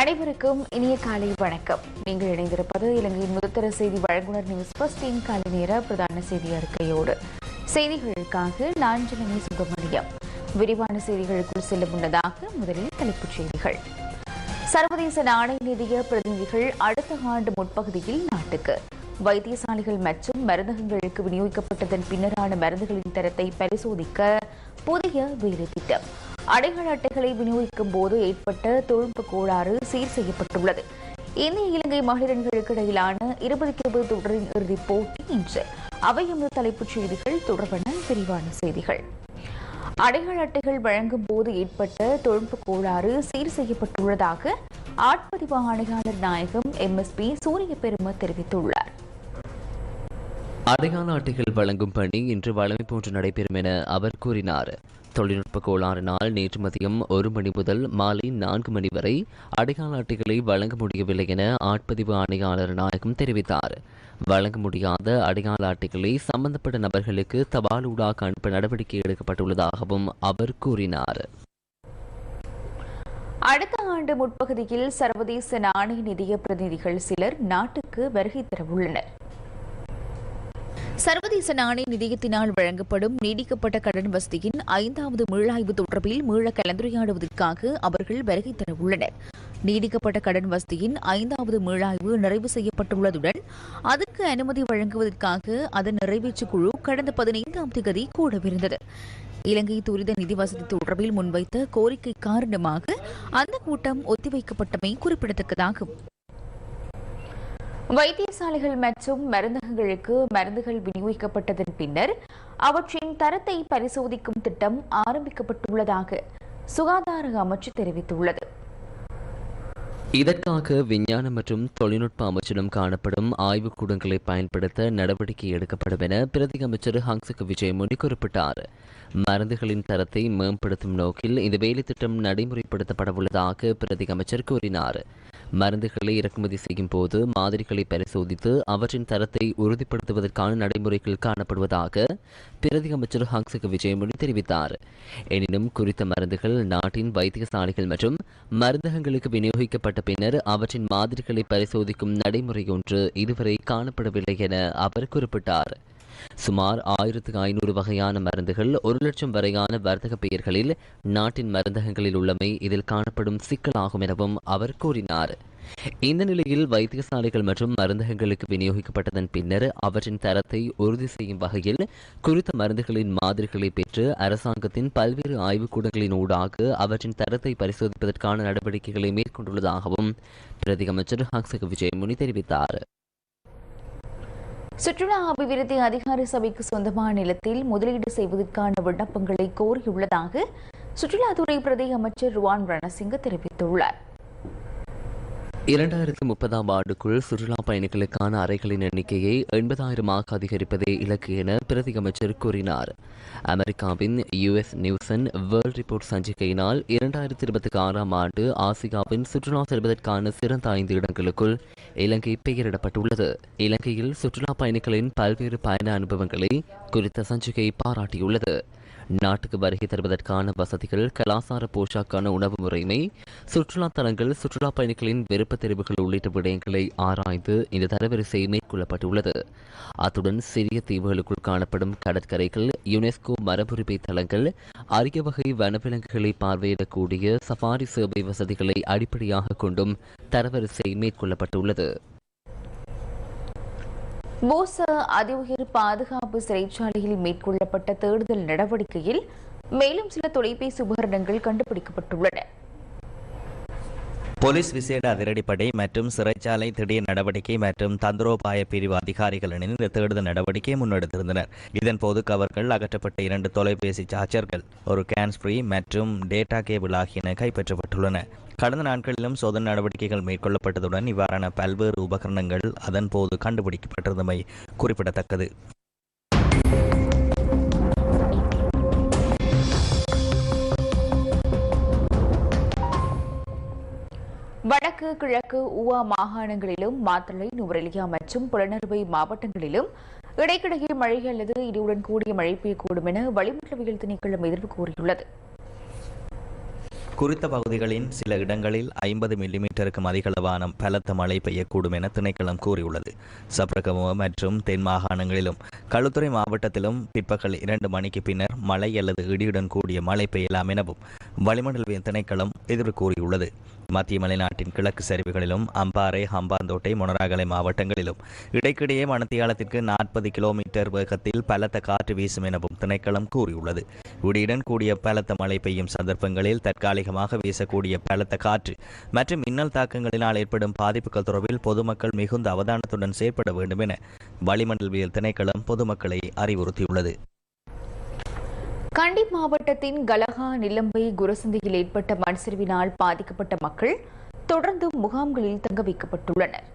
அனைவருக்கும் இனிய காலை வணக்கம். நீங்கள் இணைந்திருப்பது இலங்கையின் முதத்தர செய்தி வழங்குனர் நியூஸ் பஸ்டின் காலை நேர பிரதான செய்தி அறிக்கையோடு. செய்திகளுக்காக நான் ஜனனி சுப்பிரமணியம். விரிவான செய்திகளுக்குள் செல்ல முன்னதாக முதலில் தலைப்புச் செய்திகள். சர்வதேச நாணய நிதிய பிரதிநிதிகள் அடுத்த ஆண்டு முற்பகுதியில் நாட்டுக்கு. வைத்தியசாலைகள் மற்றும் மருந்தகங்களுக்கு விநியோகிக்கப்பட்டதன் பின்னரான மருந்துகளின் தரத்தை பரிசோதிக்க புதிய வேலை திட்டம் அடையாள அட்டைகளை விநியோகிக்கும் போது ஏற்பட்ட தொழில்நுட்ப கோளாறு சீர் செய்யப்பட்டுள்ளது. இந்திய இலங்கை மகளிர் இடையிலான இருபதுக்கு இருபது தொடரின் இறுதிப் போட்டி இன்று. அவையும் தலைப்புச் செய்திகள் தொடர்பான விரிவான செய்திகள். அடையாள அட்டைகள் வழங்கும் போது ஏற்பட்ட தொழில்நுட்ப கோளாறு சீர் செய்யப்பட்டுள்ளதாக ஆட்பதிவு ஆணையாளர் நாயகம் எம்எஸ்பி சூரிய பெரும தெரிவித்துள்ளார். அடையாள அட்டைகள் வழங்கும் பணி இன்று வழமை போன்று நடைபெறும் என அவர் கூறினார். தொழில்நுட்ப கோளாறினால் நேற்று மதியம் ஒரு மணி முதல் மாலை நான்கு மணி வரை அடையாள அட்டைகளை வழங்க முடியவில்லை என ஆட்பதிவு ஆணையாளர் நாயகம் தெரிவித்தார். வழங்க முடியாத அடையாள அட்டைகளை சம்பந்தப்பட்ட நபர்களுக்கு தபாலூடாக அனுப்ப நடவடிக்கை எடுக்கப்பட்டுள்ளதாகவும் அவர் கூறினார். அடுத்த ஆண்டு முற்பகுதியில் சர்வதேச நாணய நிதிய பிரதிநிதிகள் சிலர் நாட்டுக்கு வருகை தரவுள்ளனர். சர்வதேச நாணய நிதியத்தினால் வழங்கப்படும் நீடிக்கப்பட்ட கடன் வசதியின் ஐந்தாவது மீளாய்வு தொடர்பில் மீள கலந்துரையாடுவதற்காக அவர்கள் வருகை தரவுள்ளனர். நீடிக்கப்பட்ட கடன் வசதியின் ஐந்தாவது மீளாய்வு நிறைவு செய்யப்பட்டுள்ளதுடன் அதற்கு அனுமதி வழங்குவதற்காக அதன் நிறைவேற்று குழு கடந்த பதினைந்தாம் தேதி கூடவிருந்தது. இலங்கை துரித நிதி வசதி தொடர்பில் முன்வைத்த கோரிக்கை காரணமாக அந்த கூட்டம் ஒத்திவைக்கப்பட்டமை குறிப்பிடத்தக்கதாகும். வைத்தியசாலைகள் மற்றும் மருந்தகங்களுக்கு மருந்துகள் விநியோகிக்கப்பட்டதன் பின்னர் அவற்றின் தரத்தை பரிசோதிக்கும் திட்டம் ஆரம்பிக்கப்பட்டுள்ளதாக சுகாதார அமைச்சு தெரிவித்துள்ளது. இதற்காக விஞ்ஞான மற்றும் தொழில்நுட்ப அமைச்சிடம் காணப்படும் ஆய்வுக் கூடங்களை பயன்படுத்த நடவடிக்கை எடுக்கப்படும் என பிரதி அமைச்சர் ஹங்சக விஜயமுனி குறிப்பிட்டார். மருந்துகளின் தரத்தை மேம்படுத்தும் நோக்கில் இந்த வேலை திட்டம் நடைமுறைப்படுத்தப்படவுள்ளதாக பிரதி அமைச்சர் கூறினார். மருந்துகளை இறக்குமதி செய்யும் போது மாதிரிகளை பரிசோதித்து அவற்றின் தரத்தை உறுதிப்படுத்துவதற்கான நடைமுறைகள் காணப்படுவதாக பிரதி அமைச்சர் ஹங்சக விஜயமொழி தெரிவித்தார். எனினும் குறித்த மருந்துகள் நாட்டின் வைத்தியசாலைகள் மற்றும் மருந்தகங்களுக்கு விநியோகிக்கப்பட்ட பின்னர் அவற்றின் மாதிரிகளை பரிசோதிக்கும் நடைமுறை ஒன்று இதுவரை காணப்படவில்லை என அவர் குறிப்பிட்டார். சுமார் ஆயிரத்து ஐநூறு வகையான மருந்துகள் ஒரு லட்சம் வரையான வர்த்தக பெயர்களில் நாட்டின் மருந்தகங்களில் உள்ளமை இதில் காணப்படும் சிக்கலாகும் எனவும் அவர் கூறினார். இந்த நிலையில் வைத்தியசாலைகள் மற்றும் மருந்தகங்களுக்கு விநியோகிக்கப்பட்டதன் பின்னர் அவற்றின் தரத்தை உறுதி செய்யும் வகையில் குறித்த மருந்துகளின் மாதிரிகளை பெற்று அரசாங்கத்தின் பல்வேறு ஆய்வுக்கூடங்களின் ஊடாக அவற்றின் தரத்தை பரிசோதிப்பதற்கான நடவடிக்கைகளை மேற்கொண்டுள்ளதாகவும் பிரதி அமைச்சர் ஹக்சக விஜயமுனி தெரிவித்தார். சுற்றுலா அபிவிருத்தி அதிகார சபைக்கு சொந்தமான நிலத்தில் முதலீடு செய்வதற்கான விண்ணப்பங்களை கோரியுள்ளதாக சுற்றுலாத்துறை பிரதி அமைச்சர் ருவான் ரணசிங்க தெரிவித்துள்ளார். இரண்டாயிரத்து முப்பதாம் ஆண்டுக்குள் சுற்றுலா பயணிகளுக்கான அறைகளின் எண்ணிக்கையை எண்பதாயிரமாக அதிகரிப்பதே இலக்கு என பிரதி அமைச்சர் கூறினார். அமெரிக்காவின் US news and world report சஞ்சிக்கையினால் இரண்டாயிரத்தி இருபத்தி ஆறாம் ஆண்டு ஆசியாவின் சுற்றுலா செல்வதற்கான சிறந்த ஐந்து இடங்களுக்குள் இலங்கை பெயரிடப்பட்டுள்ளது. இலங்கையில் சுற்றுலா பயணிகளின் பல்வேறு பயண அனுபவங்களை குறித்த சஞ்சிகை பாராட்டியுள்ளது. நாட்டுக்கு வருகை தருவதற்கான வசதிகள் கலாசார போஷாக்கான உணவு முறைமை சுற்றுலா தலங்கள் சுற்றுலா பயணிகளின் விருப்ப தெரிவுகள் உள்ளிட்ட விடயங்களை ஆராய்ந்து இந்த தரவரிசை மேற்கொள்ளப்பட்டுள்ளது. அத்துடன் சிறிய தீவுகளுக்குள் காணப்படும் கடற்கரைகள் யுனெஸ்கோ மரபுரிமை தலங்கள் அரிய வகை வனவிலங்குகளை பார்வையிடக்கூடிய சஃபாரி சேவை வசதிகளை அடிப்படையாக கொண்டும் தரவரிசை மேற்கொள்ளப்பட்டுள்ளது. போச அதிஉயர் பாதுகாப்பு சிறைச்சாலையில் மேற்கொள்ளப்பட்ட தேடுதல் நடவடிக்கையில் மேலும் சில தொலைபேசி உபகரணங்கள் கண்டுபிடிக்கப்பட்டுள்ளன. போலீஸ் விசேட அதிரடிப்படை மற்றும் சிறைச்சாலை திடீர் நடவடிக்கை மற்றும் தந்திரோபாய பிரிவு அதிகாரிகள் இணைந்து தேடுதல் நடவடிக்கையை முன்னெடுத்திருந்தனர். இதன்போது கவர்கள் அகற்றப்பட்ட இரண்டு தொலைபேசி சார்ஜர்கள் ஒரு கேன்ஸ்ப்ரீ மற்றும் டேட்டா கேபிள் ஆகியன கைப்பற்றப்பட்டுள்ளன. கடந்த நாட்களிலும் சோதனை நடவடிக்கைகள் மேற்கொள்ளப்பட்டதுடன் இவ்வாறான பல்வேறு உபகரணங்கள் அதன்போது கண்டுபிடிக்கப்பட்டிருந்தமை குறிப்பிடத்தக்கது. வடக்கு கிழக்கு ஊவா மாகாணங்களிலும் மாத்தளை நுவரெலியா மற்றும் புலனறுவை மாவட்டங்களிலும் இடைக்கிடையே மழை அல்லது இடியுடன் கூடிய மழை பெய்யக்கூடும் என வளிமண்டலவியல் திணைக்களம் எதிர்ப்பு கூறியுள்ளது. குறித்த பகுதிகளின் சில இடங்களில் ஐம்பது மில்லிமீட்டருக்கும் அதிகளவான பலத்த மழை பெய்யக்கூடும் என திணைக்களம் கூறியுள்ளது. சப்ரகமுவ மற்றும் தென் மாகாணங்களிலும் களுத்துறை மாவட்டத்திலும் பிற்பகல் இரண்டு மணிக்கு பின்னர் மழை அல்லது இடியுடன் கூடிய மழை பெய்யலாம் எனவும் வளிமண்டலவியல் திணைக்களம் எதிர்வு கூறியுள்ளது. மத்திய மலைநாட்டின் கிழக்கு சரிவுகளிலும் அம்பாறை ஹம்பாந்தோட்டை மொனராகலை மாவட்டங்களிலும். இடைக்கிடையே மணத்தியாலத்திற்கு நாற்பது கிலோமீட்டர் வேகத்தில் பலத்த காற்று வீசும் எனவும் திணைக்களம் கூறியுள்ளது. இடியுடன் கூடிய பலத்த மழை பெய்யும் சந்தர்ப்பங்களில் தற்காலிகமாக வீசக்கூடிய பலத்த காற்று மற்றும் மின்னல் தாக்கங்களினால் ஏற்படும் பாதிப்புகள் தொடர்பில் பொதுமக்கள் மிகுந்த அவதானத்துடன் செயற்பட வேண்டும் என வளிமண்டலவியல் திணைக்களம் பொதுமக்களை அறிவுறுத்தியுள்ளது. கண்டி மாவட்டத்தின் கலகா நிலம்பை குரசந்தையில் ஏற்பட்ட மண் சரிவினால் பாதிக்கப்பட்ட மக்கள் தொடர்ந்து முகாம்களில் தங்க வைக்கப்பட்டுள்ளனர்.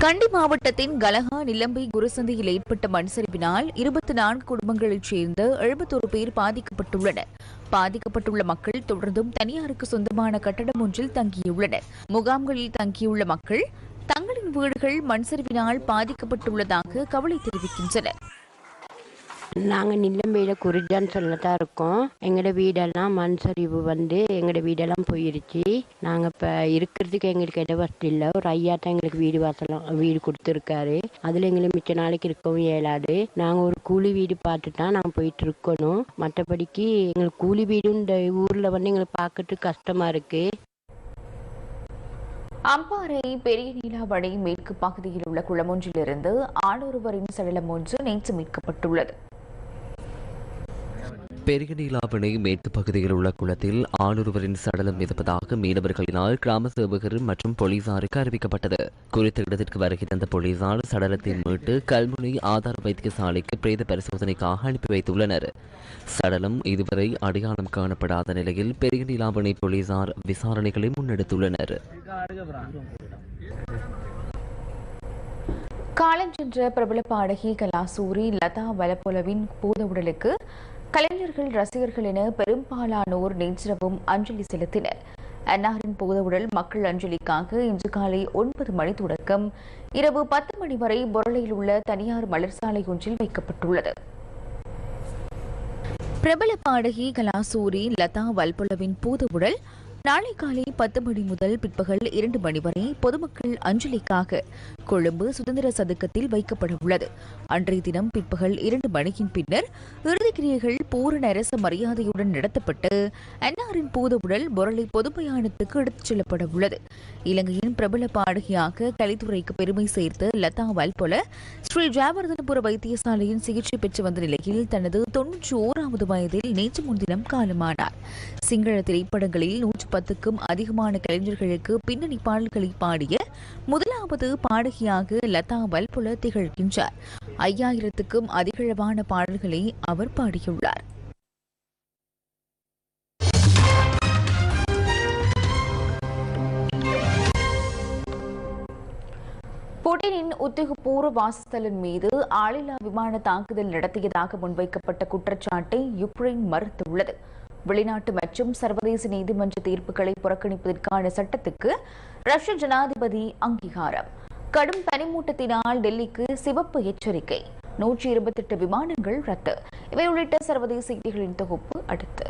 கண்டி மாவட்டத்தின் கலகா நிலம்பை குருசந்தியில் ஏற்பட்ட மண் சரிவினால் இருபத்தி நான்கு குடும்பங்களைச் சேர்ந்த எழுபத்தொரு பேர் பாதிக்கப்பட்டுள்ளனர். பாதிக்கப்பட்டுள்ள மக்கள் தொடர்ந்தும் தனியாருக்கு சொந்தமான கட்டடம் ஒன்றில் தங்கியுள்ளனர். முகாம்களில் தங்கியுள்ள மக்கள் தங்களின் வீடுகள் மண் சரிவினால் பாதிக்கப்பட்டுள்ளதாக கவலை தெரிவிக்கின்றனர். நாங்கள் நில்லம்பையில் குறிஞ்சான்னு சொல்லத்தான் இருக்கோம். எங்களோட வீடெல்லாம் மண் சரிவு வந்து எங்களோட வீடெல்லாம் போயிருச்சு. நாங்கள் இப்போ இருக்கிறதுக்கு எங்களுக்கு இட வசதி இல்லை. ஒரு ஐயா தான் எங்களுக்கு வீடு வாசலாம் வீடு கொடுத்துருக்காரு. அதில் எங்களுக்கு மிச்ச நாளைக்கு இருக்கவும் இயலாது. நாங்கள் ஒரு கூலி வீடு பார்த்து தான் நாங்கள் போயிட்டு இருக்கணும் மற்றபடிக்கு எங்களுக்கு கூலி வீடும் இந்த ஊரில் வந்து எங்களுக்கு பார்க்கறதுக்கு கஷ்டமாக இருக்குது அம்பாறை பெரிய நீலாவணை மேற்கு பகுதியில் உள்ள குளமொன்றிலிருந்து ஆளொருவரின் சடலம் ஒன்று நேற்று மீட்கப்பட்டுள்ளது. பெரிய நீலாவணை மேற்கு பகுதியில் உள்ள குளத்தில் ஆணொருவரின் சடலம் மிதப்பதாக மீனவர்களினால் கிராம சேவகர் மற்றும் போலீசாருக்கு அறிவிக்கப்பட்டது. குறித்த இடத்திற்கு வருகை தந்த போலீசார் சடலத்தை மீட்டு கல்முனை ஆதார வைத்தியசாலைக்கு பிரேத பரிசோதனைக்காக அனுப்பி வைத்துள்ளனர். சடலம் இதுவரை அடையாளம் காணப்படாத நிலையில் பெரிய நீலாவணை போலீசார் விசாரணைகளை முன்னெடுத்துள்ளனர். காலஞ்சென்ற பிரபல பாடகி கலாசூரி லதா வலப்பொலவின் பூத உடலுக்கு கலைஞர்கள் ரசிகர்கள் என பெரும்பாலானோர் நேற்றிரவும் அஞ்சலி செலுத்தினர். அன்னாரின் பூதவுடல் மக்கள் அஞ்சலிக்காக இன்று காலை ஒன்பது மணி தொடக்கம் இரவு பத்து மணி வரை பொருளையில் உள்ள தனியார் மலர்சாலை ஒன்றில் வைக்கப்பட்டுள்ளது. பிரபல பாடகி கலாசூரி லதா வல்புலவின் பூதவுடல் நாளை காலை பத்து மணி முதல் பிற்பகல் இரண்டு மணி வரை பொதுமக்கள் அஞ்சலிக்காக கொழும்பு சுதந்திர சதுக்கத்தில் வைக்கப்பட உள்ளது. அன்றைய தினம் பிற்பகல் இரண்டு மணியின் பின்னர் இறுதிக்கிரியைகள் பூரண அரச மரியாதையுடன் நடத்தப்பட்டு அன்னாரின் பூத உடல் முரளி பொதுமயானத்துக்கு எடுத்துச் செல்லப்பட உள்ளது. இலங்கையின் பிரபல பாடகியாக கலைத்துறைக்கு பெருமை சேர்த்த லதா வல்பொல ஸ்ரீ ஜாவர்தனபுர வைத்தியசாலையின் சிகிச்சை பெற்று வந்த நிலையில் தனது தொன்னூற்றி ஓராவது வயதில் நேற்று முன்தினம் காலமானார். சிங்கள திரைப்படங்களில் நூற்று பத்துக்கும் அதிகமான கலைஞர்களுக்கு பின்னணி பாடல்களை பாடிய முதலாவது பாடகியாக லதா வல்புல திகழ்கின்றார். ஐயாயிரத்துக்கும் அதிகளவான பாடல்களை அவர் பாடியுள்ளார். புடினின் உத்தியோகபூர்வ வாசஸ்தலின் மீது ஆளில்லா விமான தாக்குதல் நடத்தியதாக முன்வைக்கப்பட்ட குற்றச்சாட்டை யுக்ரைன் மறுத்துள்ளது. வெளிநாட்டு மற்றும் சர்வதேச நீதிமன்ற தீர்ப்புகளை புறக்கணிப்பதற்கான சட்டத்துக்கு ரஷ்ய ஜனாதிபதி அங்கீகாரம். கடும் பனிமூட்டத்தினால் டெல்லிக்கு சிவப்பு எச்சரிக்கை. நூற்றி இருபத்தெட்டு விமானங்கள் ரத்து. இவை உள்ளிட்ட சர்வதேச செய்திகளின் தொகுப்பு அடுத்து.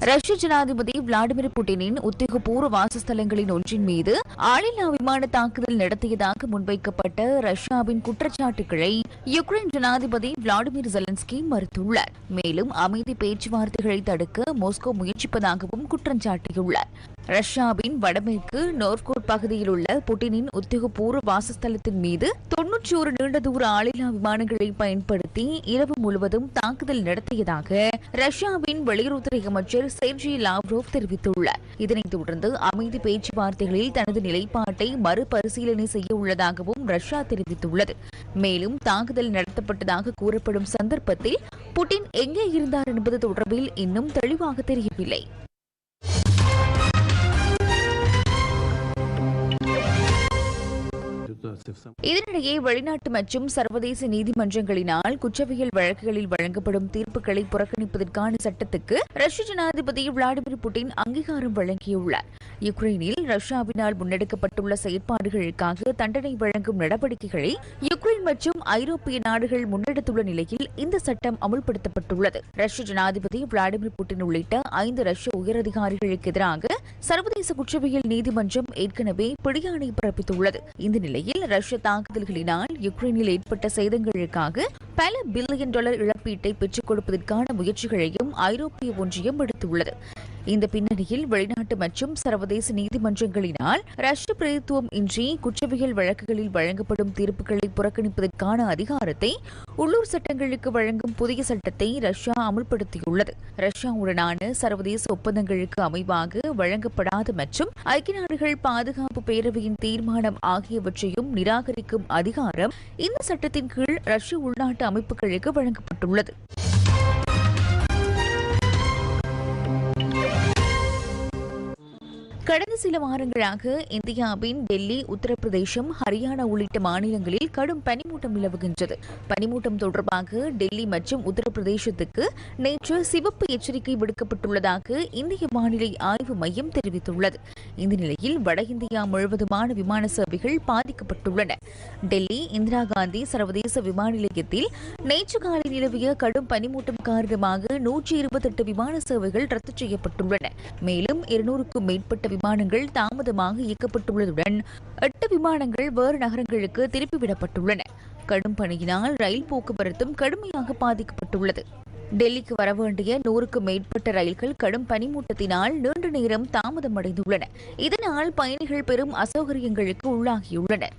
ரஷ்ய ஜனாதிபதி விளாடிமிர் புட்டினின் உத்தியோகபூர்வ வாசஸ்தலங்களின் ஒன்றின் மீது ஆளில்லா விமான தாக்குதல் நடத்தியதாக முன்வைக்கப்பட்ட ரஷ்யாவின் குற்றச்சாட்டுகளை யுக்ரைன் ஜனாதிபதி விளாடிமிர் ஜெலன்ஸ்கி மறுத்துள்ளார். மேலும் அமைதி பேச்சுவார்த்தைகளை தடுக்க மோஸ்கோ முயற்சிப்பதாகவும் குற்றம் சாட்டியுள்ளார் ரஷ்யாவின் வடமேற்கு நோர்கோட் பகுதியில் உள்ள புட்டினின் உத்தியோகபூர்வ வாசஸ்தலத்தின் மீது தொன்னூற்றி ஒரு நீண்ட தூர ஆளில்லா விமானங்களை பயன்படுத்தி இரவு முழுவதும் தாக்குதல் நடத்தியதாக ரஷ்யாவின் வெளியுறவுத்துறை அமைச்சர் செர்ஜி லாவ்ரோவ் தெரிவித்துள்ளார். இதனைத் தொடர்ந்து அமைதி பேச்சுவார்த்தைகளில் தனது நிலைப்பாட்டை மறுபரிசீலனை செய்ய உள்ளதாகவும் ரஷ்யா தெரிவித்துள்ளது. மேலும் தாக்குதல் நடத்தப்பட்டதாக கூறப்படும் சந்தர்ப்பத்தில் புட்டின் எங்கே இருந்தார் என்பது தொடர்பில் இன்னும் தெளிவாக தெரியவில்லை. இதனிடையே வெளிநாட்டு மற்றும் சர்வதேச நீதிமன்றங்களினால் குற்றவியல் வழக்குகளில் வழங்கப்படும் தீர்ப்புகளை புறக்கணிப்பதற்கான சட்டத்துக்கு ரஷ்ய ஜனாதிபதி விளாடிமிர் புட்டின் அங்கீகாரம் வழங்கியுள்ளார். யுக்ரைனில் ரஷ்யாவினால் முன்னெடுக்கப்பட்டுள்ள செயற்பாடுகளுக்காக தண்டனை வழங்கும் நடவடிக்கைகளை யுக்ரைன் மற்றும் ஐரோப்பிய நாடுகள் முன்னெடுத்துள்ள நிலையில் இந்த சட்டம் அமுல்படுத்தப்பட்டுள்ளது. ரஷ்ய ஜனாதிபதி விளாடிமிர் புட்டின் உள்ளிட்ட ஐந்து ரஷ்ய உயரதிகாரிகளுக்கு எதிராக சர்வதேச குற்றவியல் நீதிமன்றம் ஏற்கனவே பிடியாணை பிறப்பித்துள்ளது. இந்த நிலையில் ரஷ்ய தாக்குதல்களினால் யுக்ரைனில் ஏற்பட்ட சேதங்களுக்காக பல பில்லியன் டாலர் இழப்பீட்டை பெற்றுக் கொடுப்பதற்கான முயற்சிகளையும் ஐரோப்பிய ஒன்றியம் எடுத்துள்ளது. இந்த பின்னணியில் வெளிநாட்டு மற்றும் சர்வதேச நீதிமன்றங்களினால் ரஷ்ய பிரதித்துவம் இன்றி குற்றவியல் வழக்குகளில் வழங்கப்படும் தீர்ப்புகளை புறக்கணிப்பதற்கான அதிகாரத்தை உள்ளூர் சட்டங்களுக்கு வழங்கும் புதிய சட்டத்தை ரஷ்யா அமுல்படுத்தியுள்ளது. ரஷ்யாவுடனான சர்வதேச ஒப்பந்தங்களுக்கு அமைவாக வழங்கப்படாத மற்றும் ஐக்கிய நாடுகள் பாதுகாப்பு பேரவையின் தீர்மானம் ஆகியவற்றையும் நிராகரிக்கும் அதிகாரம் இந்த சட்டத்தின் கீழ் ரஷ்ய உள்நாட்டு அமைப்புகளுக்கு வழங்கப்பட்டுள்ளது. கடந்த சில வாரங்களாக இந்தியாவின் டெல்லி உத்தரப்பிரதேசம் ஹரியானா உள்ளிட்ட மாநிலங்களில் கடும் பனிமூட்டம் நிலவுகின்றது. பனிமூட்டம் தொடர்பாக டெல்லி மற்றும் உத்தரப்பிரதேசத்துக்கு நேற்று சிவப்பு எச்சரிக்கை விடுக்கப்பட்டுள்ளதாக இந்திய வானிலை ஆய்வு மையம் தெரிவித்துள்ளது. இந்த நிலையில் வட இந்தியா முழுவதுமான விமான சேவைகள் பாதிக்கப்பட்டுள்ளன. டெல்லி இந்திரா காந்தி சர்வதேச விமான நிலையத்தில் நேற்று காலை நிலவிய கடும் பனிமூட்டம் காரணமாக நூற்றி இருபத்தெட்டு விமான சேவைகள் ரத்து செய்யப்பட்டுள்ளன. மேலும் இருநூறுக்கும் மேற்பட்ட விமானங்கள் தாமதமாக இயக்கப்பட்டுள்ளதுடன் எட்டு விமானங்கள் வேறு நகரங்களுக்கு திருப்பிவிடப்பட்டுள்ளன கடும் பணியினால் ரயில் போக்குவரத்தும் கடுமையாக பாதிக்கப்பட்டுள்ளது. டெல்லிக்கு வர வேண்டிய நூறுக்கும் மேற்பட்ட ரயில்கள் கடும் பனிமூட்டத்தினால் நீண்ட நேரம் தாமதமடைந்துள்ளன. இதனால் பயணிகள் பெரும் அசௌகரியங்களுக்கு உள்ளாகியுள்ளனர்.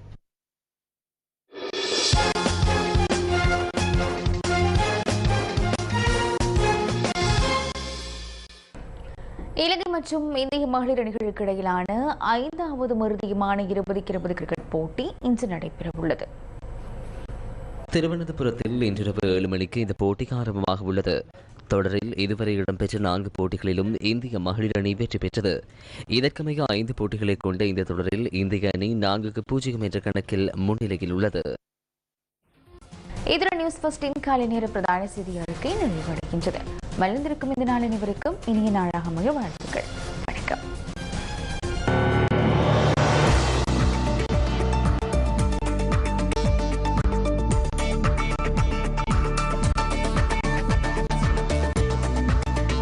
இலங்கை மற்றும் இந்திய மகளிர் அணிகளுக்கு இடையிலான ஐந்தாவது மறுதியுமான இருபதுக்கு இருபது கிரிக்கெட் போட்டி இன்று நடைபெறவுள்ளது. திருவனந்தபுரத்தில் இன்றிரவு ஏழு மணிக்கு இந்த போட்டிக்கு ஆரம்பமாக உள்ளது. தொடரில் இதுவரை இடம்பெற்ற நான்கு போட்டிகளிலும் இந்திய மகளிர் அணி வெற்றி பெற்றது. இதற்கமைய ஐந்து போட்டிகளை கொண்ட இந்த தொடரில் இந்திய அணி நான்குக்கு பூஜ்ஜியம் என்ற கணக்கில் முன்னிலையில் உள்ளது. இதர நியூஸ் ஃபர்ஸ்டின் காலை நேர பிரதான செய்தி அறிக்கை நிறைவடைகின்றது. மலர்ந்திருக்கும் இந்த நாள் அனைவருக்கும் இனிய நாளாக அமைய வாழ்த்துக்கள்.